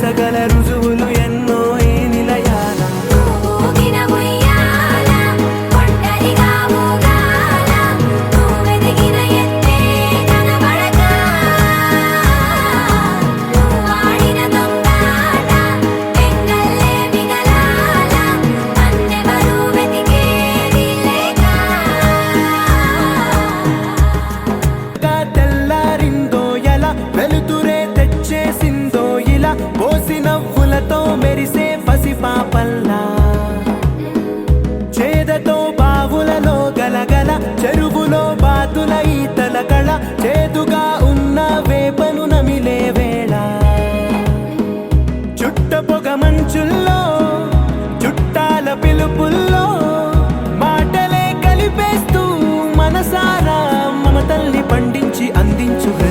తీర్చగలరు పండించి అందించు